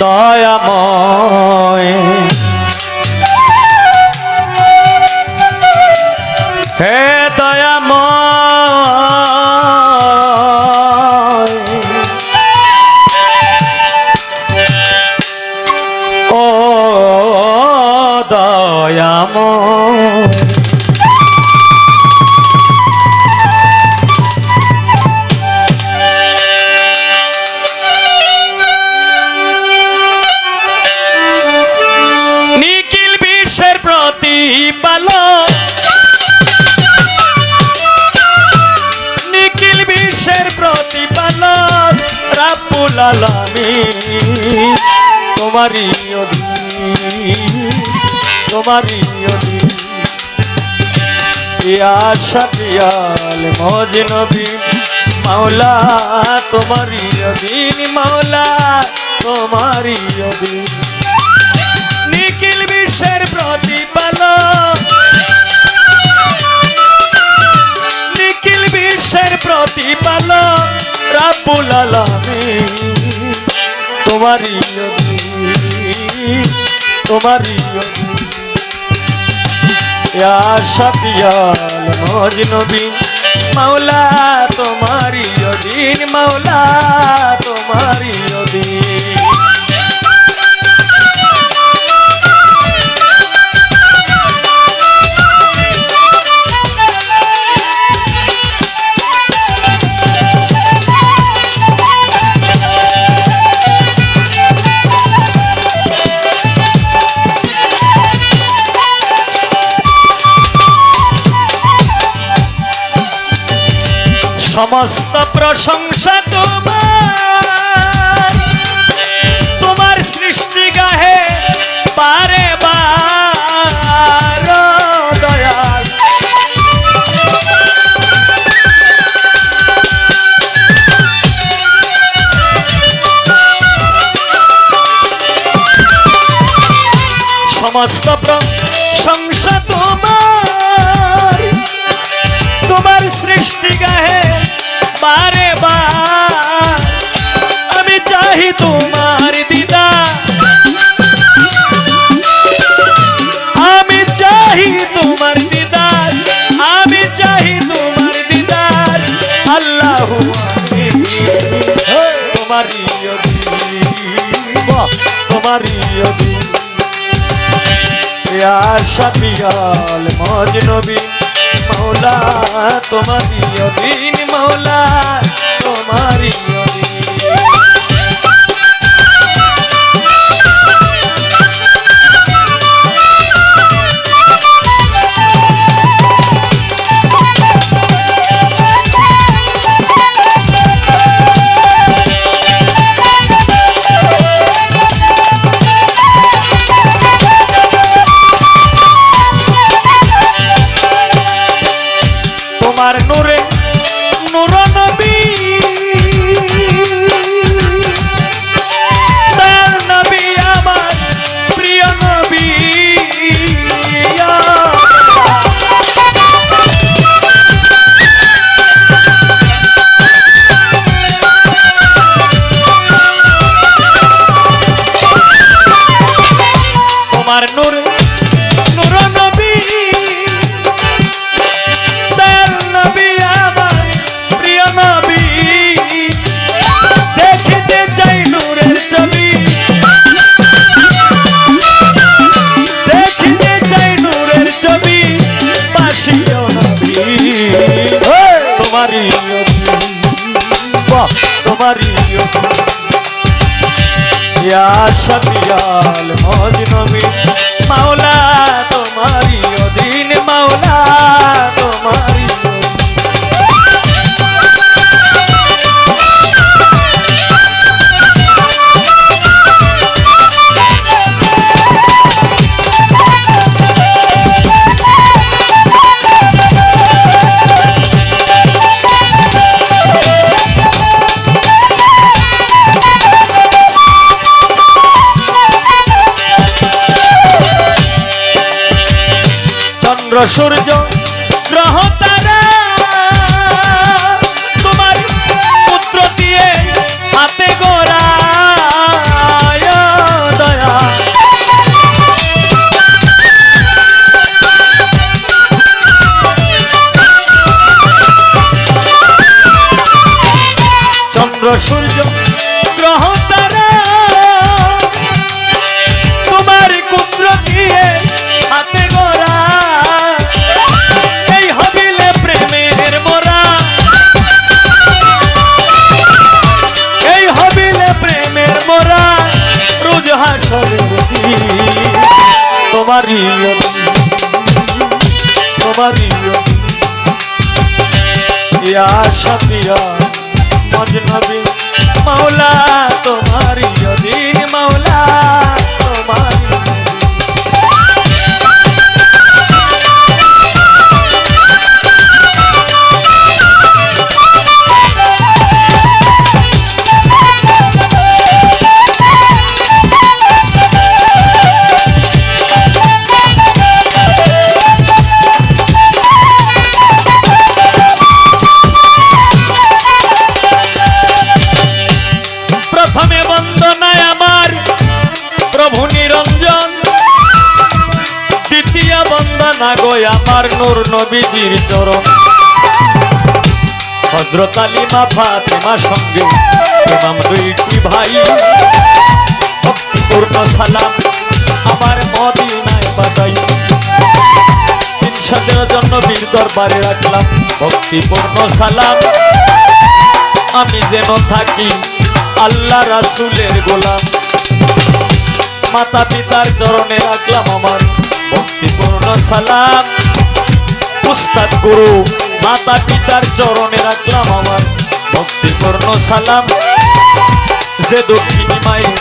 দয়াময় তোমারই অধীন তোমারই অধীন ইয়া শাফিয়াল মজনবী মাওলা তোমারই অধীন মাওলা তোমারই অধীন নিখিল বিশ্বের প্রতিপালক। নিখিল বিশ্বের প্রতিপালক, রাব্বুল আলামিন। তোমারই তোমারই মজনবী। মাওলা তোমারই অধীন মাওলা তোমারই সমস্ত প্রশংসা তোমার। তোমার সৃষ্টি গাহে দয়াল। সমস্ত প্রশংসা তোমার। তোমার সৃষ্টি গাহে বারে আমি চাহি তোমার দিদা। আমি চাহি তোমার আমি তোমার অধীন ইয়া মজনবী। মৌলা তোমারই অধীন মৌলা তোমারই তোমার নূর নূর নবী। দয়াল নবী আমার প্রিয় নবী। দেখিতে চাই নূরের ছবি। দেখিতে চাই নূরের ছবি বাসিও নবী। তোমারই তোমারই ইয়া শাফিয়াল মজনবী মাওলা তোমারি অধীন মাওলা সূর্য গ্রহ তারা। তোমার পুত্র দিয়ে হাতে গোড়া দয়া। চন্দ্র তোমারই তোমারই ইয়া শাফিয়া মজনবী মাওলা তোমারই দিন মাওলা। নূর নবীজির চরণ। হজরত আলী মা ফাতেমা সঙ্গে ইমাম দুইটি ভাই। ভক্তিপূর্ণ সালাম আমার মদিনায় বাদাই তিন সাতের জন্য বীর দরবারে রাখলাম। ভক্তিপূর্ণ সালাম। আমি যেন থাকি আল্লাহ রাসুলের গোলাম। মাতা পিতার চরণে রাখলাম আমার ভক্তিপূর্ণ সালাম। উস্তাদ গুরু মাতা পিতার চরণে রাখলাম আমার ভক্তিপূর্ণ সালাম। যে দক্ষিণী মায়ের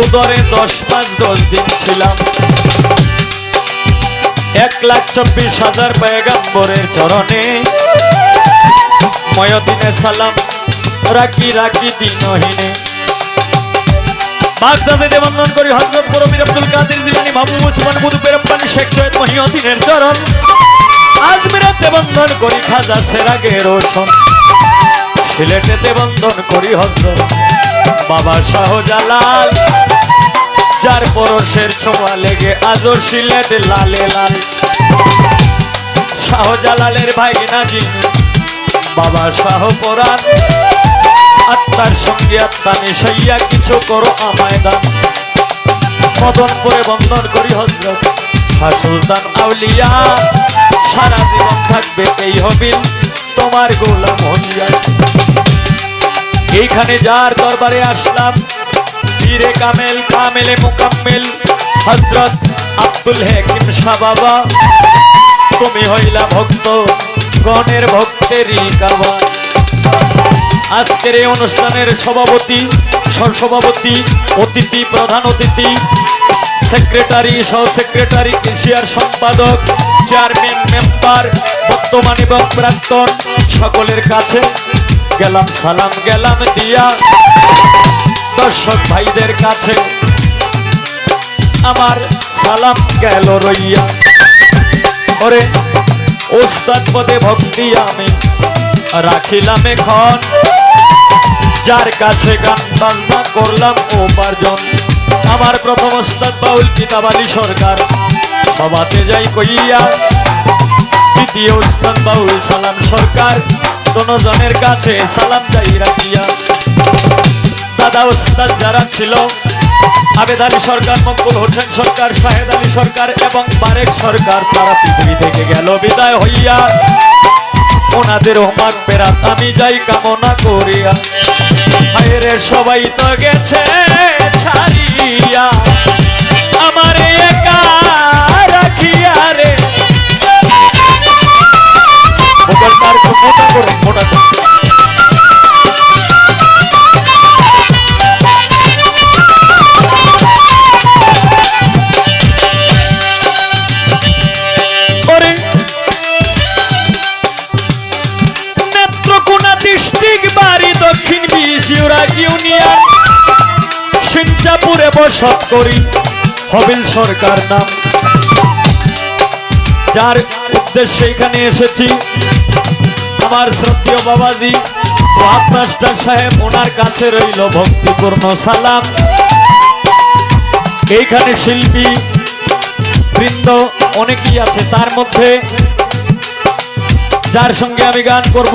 উদরে দশ মাস দশ দিন ছিলাম। এক লাখ চব্বিশ হাজার পয়গাম্বরের চরণে। ময়দিনে সালাম, রাখি রাখি দিনহীনে। বাগদাদে বন্দন করি, হজরত মুরব্বীর আব্দুল কাদের জিলানি মাহবুব উসমান মুদুবের রব্বানি শেখ সৈয়দ মহিউদ্দিনের চরণ। আজমিরাতে বন্দন করি, খাজা সেরাগে রোশন। সিলেটেতে বন্দন করি, হজরত বাবা শাহজালাল। যার পরশের ছোঁয়া লেগে আজর সিলেট লালে লাল। শাহজালালের ভাই নাজি বাবা শাহ পরাণ আত্মার সঙ্গে আত্মা মিশাইয়া কিছু করো আমায় দান মদন করে বন্ধন করি, হজরত শাহ সুলতান আউলিয়া। হবিল তোমার গোলাম হইয়া এইখানে যার দরবারে আসলাম, বীরে কামেল, কামেলে মুকাম্মেল হজরত আব্দুল হেকিম শাহ বাবা তুমি হইলা ভক্ত, গণের ভক্তেরই কাবা আজকের এই অনুষ্ঠানের সভাপতি, সহসভাপতি, অতিথি, প্রধান অতিথি সেক্রেটারি সহ সেক্রেটারি এশিয়ার সম্পাদক চেয়ারম্যান মেম্বার বর্তমান এবং প্রাক্তন সকলের কাছে গেলাম সালাম, গেলাম দিয়া। দর্শক ভাইদের কাছে আমার সালাম গেল রইয়া। ওরে, ওস্তাদ পদে ভক্তি আমি রাখিলাম এখন। যার কাছে গান বাজনা করলাম উপার্জন। আমার প্রথম ওস্তাদ বাউল কিতাব আলী সরকার সবাতে যাই কইয়া দ্বিতীয় ওস্তাদ বাউল সালাম সরকার। জনের কাছে সালাম যাই রাখিয়া। দাদা ওস্তাদ যারা ছিল, আবেদ আলী সরকার, মকবুল হোসেন সরকার, শাহেদ আলী সরকার এবং বারেক সরকার, তারা পৃথিবী থেকে গেল, বিদায় হইয়া। ওনাদের হোমাক পেরাত আমি যাই কামনা করিয়া। হায়রে সবাই তো গেছে ছাড়িয়া। আমার একা রাখিয়া রে। আর একটু মোটা করে মোটা করে। ওরে। নেত্রকোনা ডিস্ট্রিক্ট বাড়ি দক্ষিণ বিশিউরা ইউনিয়ন সিঞ্জাপুরে বসত করি, হবিল সরকার নাম। যার উদ্দেশ্যে এখানে এসেছি আমার শ্রদ্ধীয় বাবাজি ওয়াব মাস্টার সাহেব ওনার কাছে রইল ভক্তিপূর্ণ সালাম। এইখানে শিল্পী, বৃন্দ অনেকেই আছে তার মধ্যে। যার সঙ্গে আমি গান করব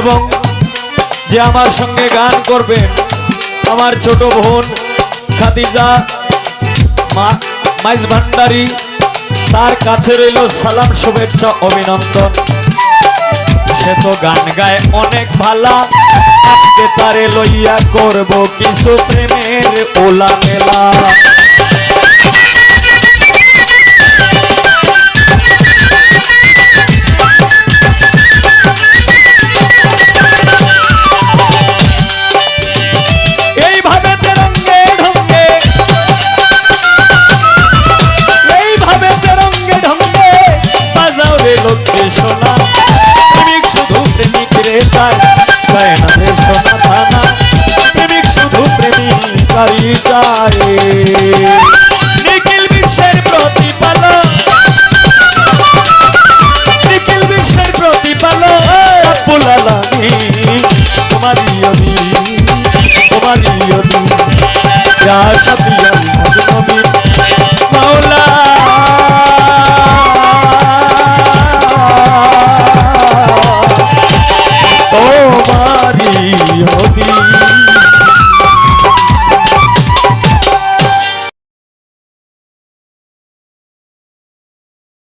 এবং যে আমার সঙ্গে গান করবে আমার ছোট বোন খাদিজা মাইজ ভান্ডারি, তার কাছে রইল সালাম, শুভেচ্ছা, অভিনন্দন। সে তো গান গায় অনেক ভালা। আজকে তারে লইয়া করব কিছু প্রেমের ওলা মেলা যায়। নিখিল বিশ্বের প্রতিপালক। নিখিল বিশ্বের প্রতিপালক। রব্বুল তোমারই আমি তোমারই আমি। যা সাথী